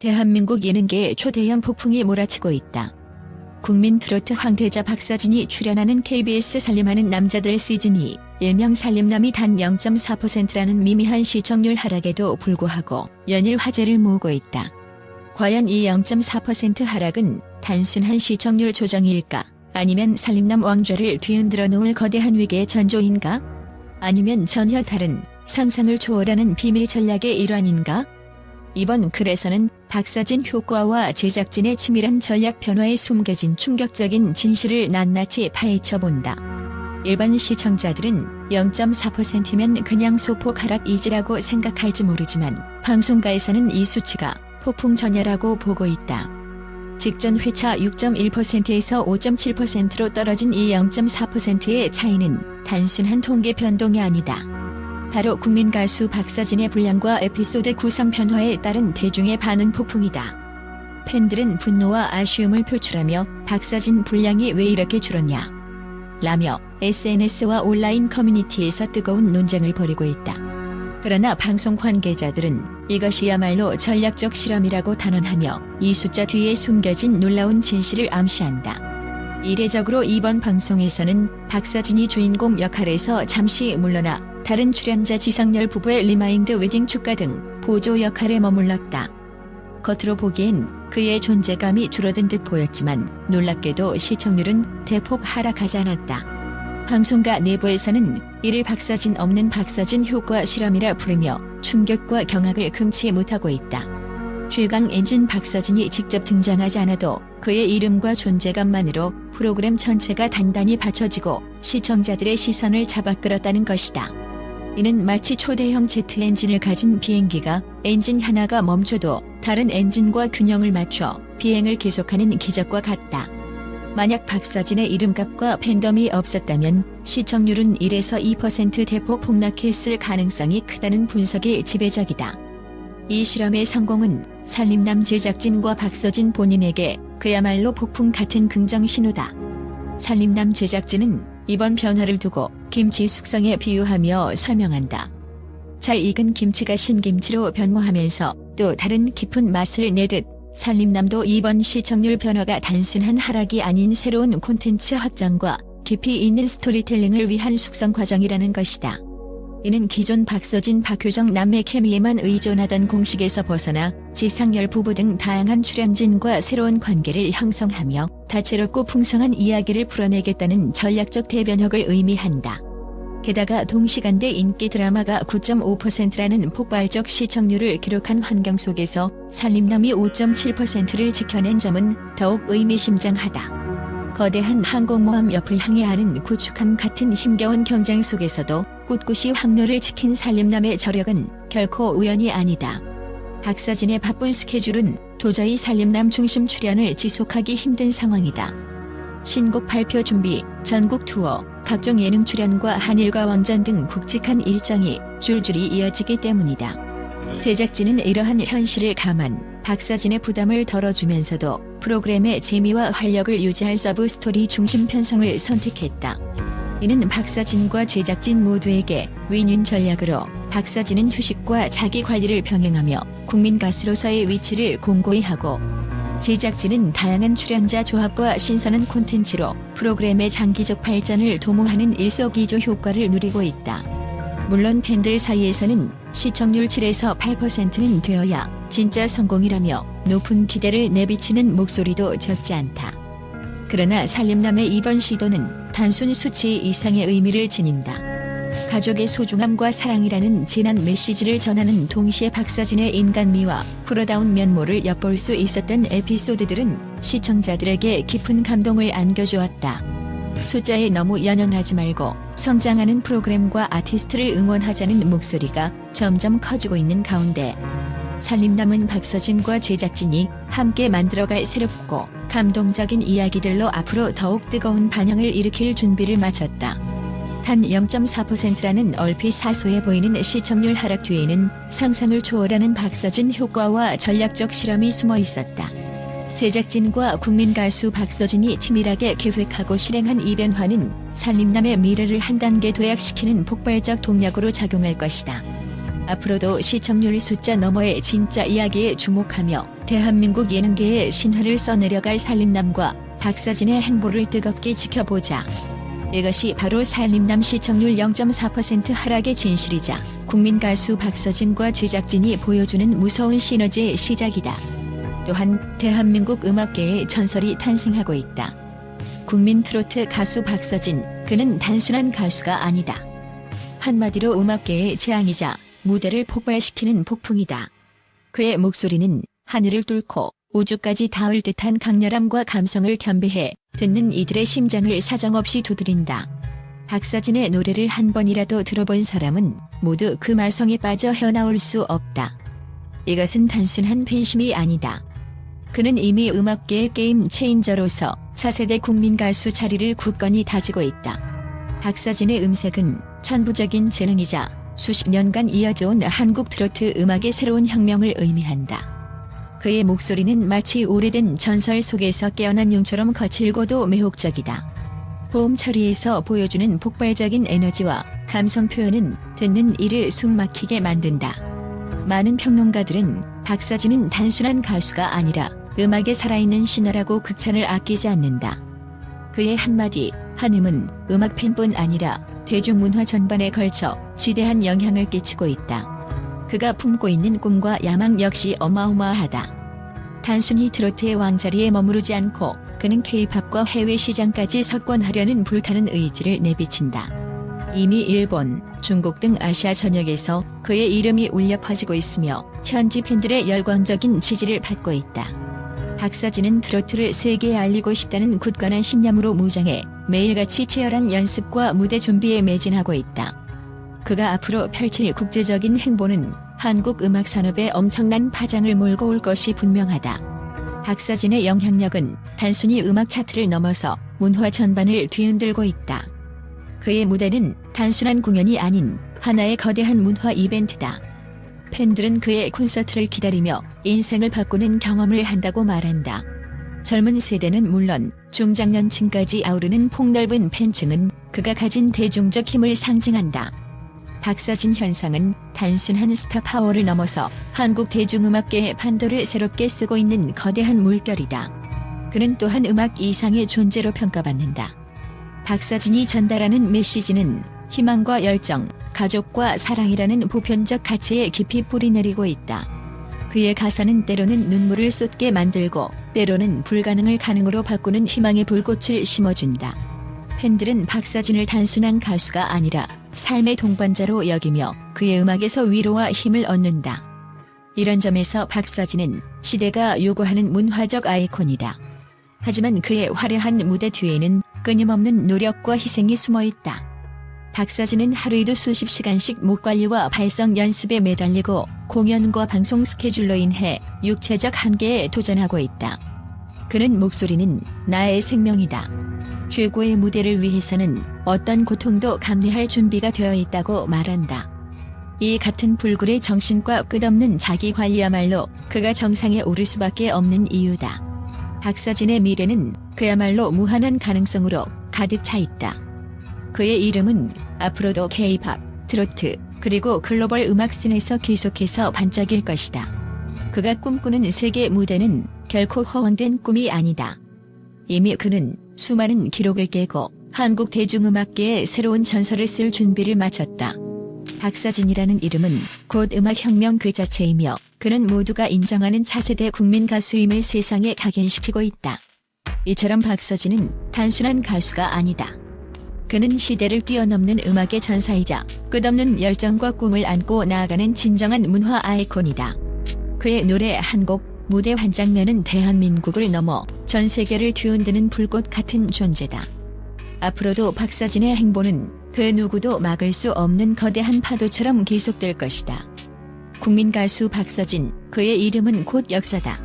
대한민국 예능계에 초대형 폭풍이 몰아치고 있다. 국민 트로트 황태자 박서진이 출연하는 KBS 살림하는 남자들 시즌2 일명 살림남이 단 0.4%라는 미미한 시청률 하락에도 불구하고 연일 화제를 모으고 있다. 과연 이 0.4% 하락은 단순한 시청률 조정일까? 아니면 살림남 왕좌를 뒤흔들어 놓을 거대한 위기의 전조인가? 아니면 전혀 다른 상상을 초월하는 비밀 전략의 일환인가? 이번 글에서는 박서진 효과와 제작진의 치밀한 전략 변화에 숨겨진 충격적인 진실을 낱낱이 파헤쳐 본다. 일반 시청자들은 0.4%면 그냥 소폭 하락이지라고 생각할지 모르지만 방송가에서는 이 수치가 폭풍 전야라고 보고 있다. 직전 회차 6.1%에서 5.7%로 떨어진 이 0.4%의 차이는 단순한 통계 변동이 아니다. 바로 국민 가수 박서진의 분량과 에피소드 구성 변화에 따른 대중의 반응 폭풍이다. 팬들은 분노와 아쉬움을 표출하며 박서진 분량이 왜 이렇게 줄었냐? 라며 SNS와 온라인 커뮤니티에서 뜨거운 논쟁을 벌이고 있다. 그러나 방송 관계자들은 이것이야말로 전략적 실험이라고 단언하며 이 숫자 뒤에 숨겨진 놀라운 진실을 암시한다. 이례적으로 이번 방송에서는 박서진이 주인공 역할에서 잠시 물러나 다른 출연자 지상렬 부부의 리마인드 웨딩 축가 등 보조 역할에 머물렀다. 겉으로 보기엔 그의 존재감이 줄어든 듯 보였지만 놀랍게도 시청률은 대폭 하락하지 않았다. 방송가 내부에서는 이를 박서진 없는 박서진 효과 실험이라 부르며 충격과 경악을 금치 못하고 있다. 최강 엔진 박서진이 직접 등장하지 않아도 그의 이름과 존재감만으로 프로그램 전체가 단단히 받쳐지고 시청자들의 시선을 잡아 끌었다는 것이다. 이는 마치 초대형 제트 엔진을 가진 비행기가 엔진 하나가 멈춰도 다른 엔진과 균형을 맞춰 비행을 계속하는 기적과 같다. 만약 박서진의 이름값과 팬덤이 없었다면 시청률은 1에서 2% 대폭 폭락했을 가능성이 크다는 분석이 지배적이다. 이 실험의 성공은 살림남 제작진과 박서진 본인에게 그야말로 폭풍 같은 긍정 신호다. 살림남 제작진은 이번 변화를 두고 김치 숙성에 비유하며 설명한다. 잘 익은 김치가 신김치로 변모하면서 또 다른 깊은 맛을 내듯 살림남도 이번 시청률 변화가 단순한 하락이 아닌 새로운 콘텐츠 확장과 깊이 있는 스토리텔링을 위한 숙성 과정이라는 것이다. 이는 기존 박서진 박효정 남매 케미에만 의존하던 공식에서 벗어나 지상열 부부 등 다양한 출연진과 새로운 관계를 형성하며 다채롭고 풍성한 이야기를 풀어내겠다는 전략적 대변혁을 의미한다. 게다가 동시간대 인기 드라마가 9.5%라는 폭발적 시청률을 기록한 환경 속에서 살림남이 5.7%를 지켜낸 점은 더욱 의미심장하다. 거대한 항공모함 옆을 항해하는 구축함 같은 힘겨운 경쟁 속에서도 꿋꿋이 항로를 지킨 살림남의 저력은 결코 우연이 아니다. 박서진의 바쁜 스케줄은 도저히 살림남 중심 출연을 지속하기 힘든 상황이다. 신곡 발표 준비, 전국 투어, 각종 예능 출연과 한일과 원전 등 굵직한 일정이 줄줄이 이어지기 때문이다. 제작진은 이러한 현실을 감안 박서진의 부담을 덜어주면서도 프로그램의 재미와 활력을 유지할 서브 스토리 중심 편성을 선택했다. 이는 박서진과 제작진 모두에게 윈윈 전략으로 박서진은 휴식과 자기 관리를 병행하며 국민 가수로서의 위치를 공고히 하고 제작진은 다양한 출연자 조합과 신선한 콘텐츠로 프로그램의 장기적 발전을 도모하는 일석이조 효과를 누리고 있다. 물론 팬들 사이에서는 시청률 7에서 8%는 되어야 진짜 성공이라며 높은 기대를 내비치는 목소리도 적지 않다. 그러나 살림남의 이번 시도는 단순 수치 이상의 의미를 지닌다. 가족의 소중함과 사랑이라는 진한 메시지를 전하는 동시에 박서진의 인간미와 프로다운 면모를 엿볼 수 있었던 에피소드들은 시청자들에게 깊은 감동을 안겨주었다. 숫자에 너무 연연하지 말고 성장하는 프로그램과 아티스트를 응원하자는 목소리가 점점 커지고 있는 가운데 살림남은 박서진과 제작진이 함께 만들어갈 새롭고 감동적인 이야기들로 앞으로 더욱 뜨거운 반향을 일으킬 준비를 마쳤다. 단 0.4%라는 얼핏 사소해 보이는 시청률 하락 뒤에는 상상을 초월하는 박서진 효과와 전략적 실험이 숨어 있었다. 제작진과 국민 가수 박서진이 치밀하게 계획하고 실행한 이 변화는 살림남의 미래를 한 단계 도약시키는 폭발적 동력으로 작용할 것이다. 앞으로도 시청률 숫자 너머의 진짜 이야기에 주목하며 대한민국 예능계의 신화를 써내려갈 살림남과 박서진의 행보를 뜨겁게 지켜보자. 이것이 바로 살림남 시청률 0.4% 하락의 진실이자 국민 가수 박서진과 제작진이 보여주는 무서운 시너지의 시작이다. 또한 대한민국 음악계의 전설이 탄생하고 있다. 국민 트로트 가수 박서진, 그는 단순한 가수가 아니다. 한마디로 음악계의 재앙이자 무대를 폭발시키는 폭풍이다. 그의 목소리는 하늘을 뚫고 우주까지 닿을 듯한 강렬함과 감성을 겸비해 듣는 이들의 심장을 사정없이 두드린다. 박서진의 노래를 한 번이라도 들어본 사람은 모두 그 마성에 빠져 헤어나올 수 없다. 이것은 단순한 팬심이 아니다. 그는 이미 음악계의 게임 체인저로서 차세대 국민 가수 자리를 굳건히 다지고 있다. 박서진의 음색은 천부적인 재능이자 수십 년간 이어져온 한국 트로트 음악의 새로운 혁명을 의미한다. 그의 목소리는 마치 오래된 전설 속에서 깨어난 용처럼 거칠고도 매혹적이다. 보험 처리에서 보여주는 폭발적인 에너지와 감성 표현은 듣는 이를 숨막히게 만든다. 많은 평론가들은 박서진은 단순한 가수가 아니라 음악에 살아있는 신화라고 극찬을 아끼지 않는다. 그의 한마디 한음은 음악 팬뿐 아니라 대중문화 전반에 걸쳐 지대한 영향을 끼치고 있다. 그가 품고 있는 꿈과 야망 역시 어마어마하다. 단순히 트로트의 왕자리에 머무르지 않고 그는 케이팝과 해외 시장까지 석권하려는 불타는 의지를 내비친다. 이미 일본, 중국 등 아시아 전역에서 그의 이름이 울려 퍼지고 있으며 현지 팬들의 열광적인 지지를 받고 있다. 박서진은 트로트를 세계에 알리고 싶다는 굳건한 신념으로 무장해 매일같이 치열한 연습과 무대 준비에 매진하고 있다. 그가 앞으로 펼칠 국제적인 행보는 한국 음악 산업에 엄청난 파장을 몰고 올 것이 분명하다. 박서진의 영향력은 단순히 음악 차트를 넘어서 문화 전반을 뒤흔들고 있다. 그의 무대는 단순한 공연이 아닌 하나의 거대한 문화 이벤트다. 팬들은 그의 콘서트를 기다리며 인생을 바꾸는 경험을 한다고 말한다. 젊은 세대는 물론 중장년층까지 아우르는 폭넓은 팬층은 그가 가진 대중적 힘을 상징한다. 박서진 현상은 단순한 스타 파워를 넘어서 한국 대중음악계의 판도를 새롭게 쓰고 있는 거대한 물결이다. 그는 또한 음악 이상의 존재로 평가받는다. 박서진이 전달하는 메시지는 희망과 열정, 가족과 사랑이라는 보편적 가치에 깊이 뿌리내리고 있다. 그의 가사는 때로는 눈물을 쏟게 만들고 때로는 불가능을 가능으로 바꾸는 희망의 불꽃을 심어준다. 팬들은 박서진을 단순한 가수가 아니라 삶의 동반자로 여기며 그의 음악에서 위로와 힘을 얻는다. 이런 점에서 박서진은 시대가 요구하는 문화적 아이콘이다. 하지만 그의 화려한 무대 뒤에는 끊임없는 노력과 희생이 숨어 있다. 박서진은 하루에도 수십 시간씩 목 관리와 발성 연습에 매달리고 공연과 방송 스케줄로 인해 육체적 한계에 도전하고 있다. 그는 목소리는 나의 생명이다. 최고의 무대를 위해서는 어떤 고통도 감내할 준비가 되어 있다고 말한다. 이 같은 불굴의 정신과 끝없는 자기 관리야말로 그가 정상에 오를 수밖에 없는 이유다. 박서진의 미래는 그야말로 무한한 가능성으로 가득 차 있다. 그의 이름은 앞으로도 K-팝, 트로트, 그리고 글로벌 음악 씬에서 계속해서 반짝일 것이다. 그가 꿈꾸는 세계 무대는 결코 허황된 꿈이 아니다. 이미 그는 수많은 기록을 깨고 한국 대중음악계의 새로운 전설을 쓸 준비를 마쳤다. 박서진이라는 이름은 곧 음악혁명 그 자체이며 그는 모두가 인정하는 차세대 국민 가수임을 세상에 각인시키고 있다. 이처럼 박서진은 단순한 가수가 아니다. 그는 시대를 뛰어넘는 음악의 전사이자 끝없는 열정과 꿈을 안고 나아가는 진정한 문화 아이콘이다. 그의 노래 한 곡, 무대 한 장면은 대한민국을 넘어 전 세계를 뒤흔드는 불꽃 같은 존재다. 앞으로도 박서진의 행보는 그 누구도 막을 수 없는 거대한 파도처럼 계속될 것이다. 국민 가수 박서진, 그의 이름은 곧 역사다.